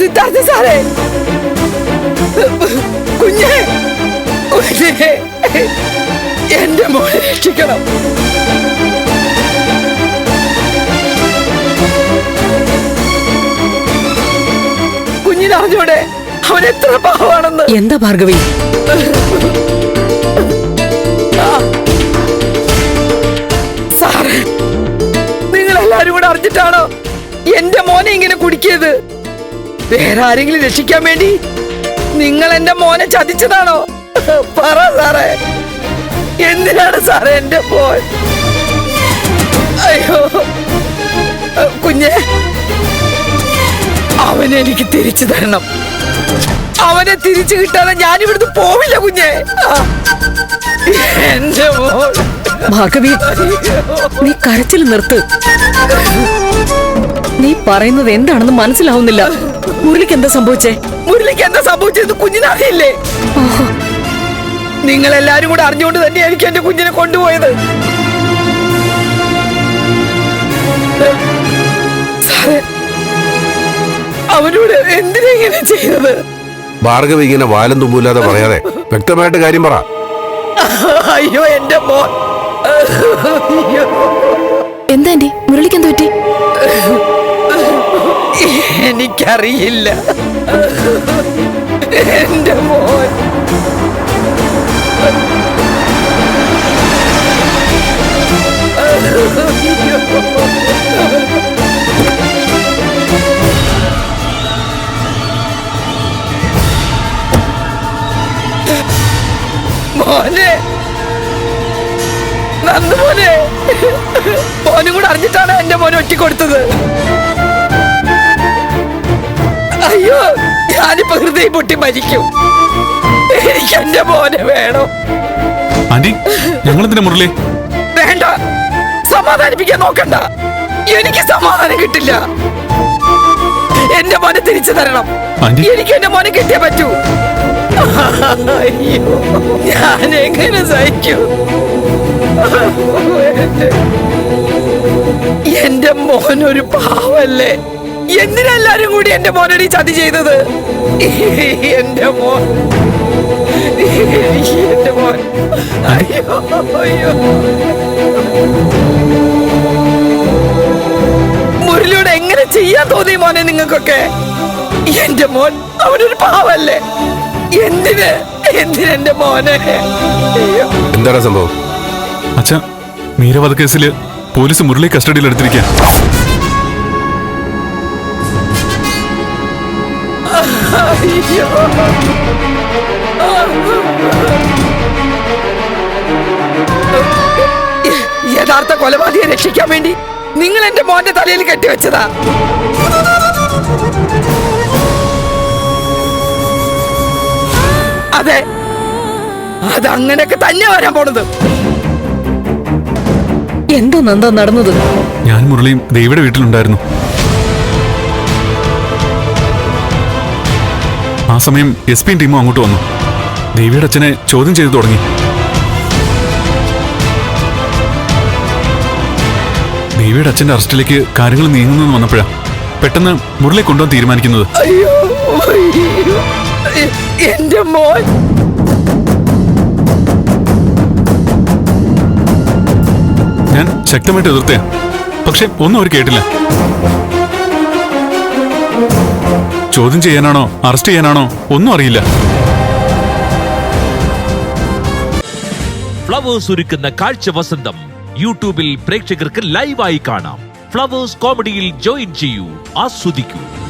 സിദ്ധാർത്ഥ സാറേ. കുഞ്ഞെ കുഞ്ഞെ എന്റെ മോനെ രക്ഷിക്കണം. കുഞ്ഞിനറിഞ്ഞൂടെ അവൻ എത്ര പാവാണെന്ന്. എന്താ ഭാർഗവി? സാറേ നിങ്ങൾ എല്ലാരും കൂടെ അറിഞ്ഞിട്ടാണോ എന്റെ മോനെ ഇങ്ങനെ കുടിക്കിയത്? വേറെ ആരെങ്കിലും രക്ഷിക്കാൻ വേണ്ടി നിങ്ങൾ എന്റെ മോനെ ചതിച്ചതാണോ? പറ സാറേ. എന്തിനാണ് സാറേ എന്റെ മോൻ? അയ്യോ. കുഞ്ഞെ അവനെ എനിക്ക് തിരിച്ചു തരണം. അവനെ തിരിച്ചു കിട്ടാതെ ഞാൻ ഇവിടുന്ന് പോവില്ല കുഞ്ഞെ. എന്റെ മോൻ. ഭാഗവി നീ കരച്ചിൽ നിർത്ത്. നീ പറയുന്നത് എന്താണെന്ന് മനസ്സിലാവുന്നില്ല. മുരളിക്ക് എന്താ സംഭവിച്ചേ? മുരളിക്ക് എന്താ സംഭവിച്ചത് കുഞ്ഞിനറിയില്ലേ? നിങ്ങൾ എല്ലാരും കൂടെ അറിഞ്ഞുകൊണ്ട് തന്നെയായിരിക്കും എനിക്ക് എന്റെ കുഞ്ഞിനെ കൊണ്ടുപോയത്. അവനോട് എന്തിനാ ഇങ്ങനെ ചെയ്തത്? ഭാർഗവി ഇങ്ങനെ വാലം തുമ്പൂല്ലാതെ പറയാതെ വ്യക്തമായിട്ട് കാര്യം പറ. അയ്യോ എന്റെ മോൻ. എന്താ മുരളിക്ക് എന്ത് പറ്റി? എനിക്കറിയില്ല. എന്റെ മോൻ. മോനെ. നന്ദു മോനെ. മോനും കൂടെ അറിഞ്ഞിട്ടാണ് എന്റെ മോനെ ഒറ്റ കൊടുത്തത്. അയ്യോ ഞാനിപ്പോ ഹൃദയം പൊട്ടി മരിക്കും. എനിക്ക് എന്റെ മോനെ വേണം. ആന്റി ഞങ്ങൾ എന്തിനാ മുരളി? വേണ്ട. സമാധാനിപ്പിക്കാൻ നോക്കണ്ട. എനിക്ക് സമാധാനം കിട്ടില്ല. എന്റെ മോനെ തിരിച്ചു തരണം. ആന്റി. എനിക്ക് എന്റെ മോനെ കിട്ടിയേ പറ്റൂ. അയ്യോ ഞാൻ എങ്ങനെ സഹിക്കൂ? എന്റെ മോൻ ഒരു എന്തിനെല്ലാരും കൂടി എന്റെ മോനടി ചതി ചെയ്തത്? എന്റെ മോൻ. എന്റെ മോൻ. അയ്യോ അയ്യോ. മുരളിയോട് എങ്ങനെ ചെയ്യാൻ തോന്നി മോനെ നിങ്ങൾക്കൊക്കെ? എന്റെ മോൻ അവനൊരു പാവല്ലേ? എന്തിന്? എന്തിന് എന്റെ മോനെ? എന്താണ് സംഭവം? അച്ഛ മീരവധ കേസിൽ പോലീസ് മുരളി കസ്റ്റഡിയിൽ എടുത്തിരിക്കുക അയ്യോ യഥാർത്ഥ കൊലപാതകയെ രക്ഷിക്കാൻ വേണ്ടി നിങ്ങൾ എന്റെ മോന്റെ തലയിൽ കെട്ടിവെച്ചതാ. അതെ അതങ്ങനെയൊക്കെ തന്നെ വരാൻ പോണത്. എന്തോ നന്ദ നടന്നത്? ഞാൻ മുരളിയും ദേവിയുടെ വീട്ടിലുണ്ടായിരുന്നു. ആ സമയം എസ് പിയും ടീമും അങ്ങോട്ട് വന്നു. ദേവിയുടെ അച്ഛനെ ചോദ്യം ചെയ്തു തുടങ്ങി. ദേവിയുടെ അച്ഛന്റെ അറസ്റ്റിലേക്ക് കാര്യങ്ങൾ നീങ്ങുന്നു വന്നപ്പോഴാ പെട്ടെന്ന് മുരളി കൊണ്ടുവന്ന് തീരുമാനിക്കുന്നത്. എന്റെ മോൻ. ഞാൻ ശക്തമായിട്ട് എതിർത്തേ പക്ഷെ ഒന്നും അവർ കേട്ടില്ല. ചോദ്യം ചെയ്യാനാണോ? അറസ്റ്റ് ചെയ്യാനാണോ? ഒന്നും അറിയില്ല. ഫ്ലവേഴ്സ് ഒരുക്കുന്ന കാഴ്ച വസന്തം യൂട്യൂബിൽ പ്രേക്ഷകർക്ക് ലൈവായി കാണാം. ഫ്ലവേഴ്സ് കോമഡിയിൽ ജോയിൻ ചെയ്യൂ. ആസ്വദിക്കൂ.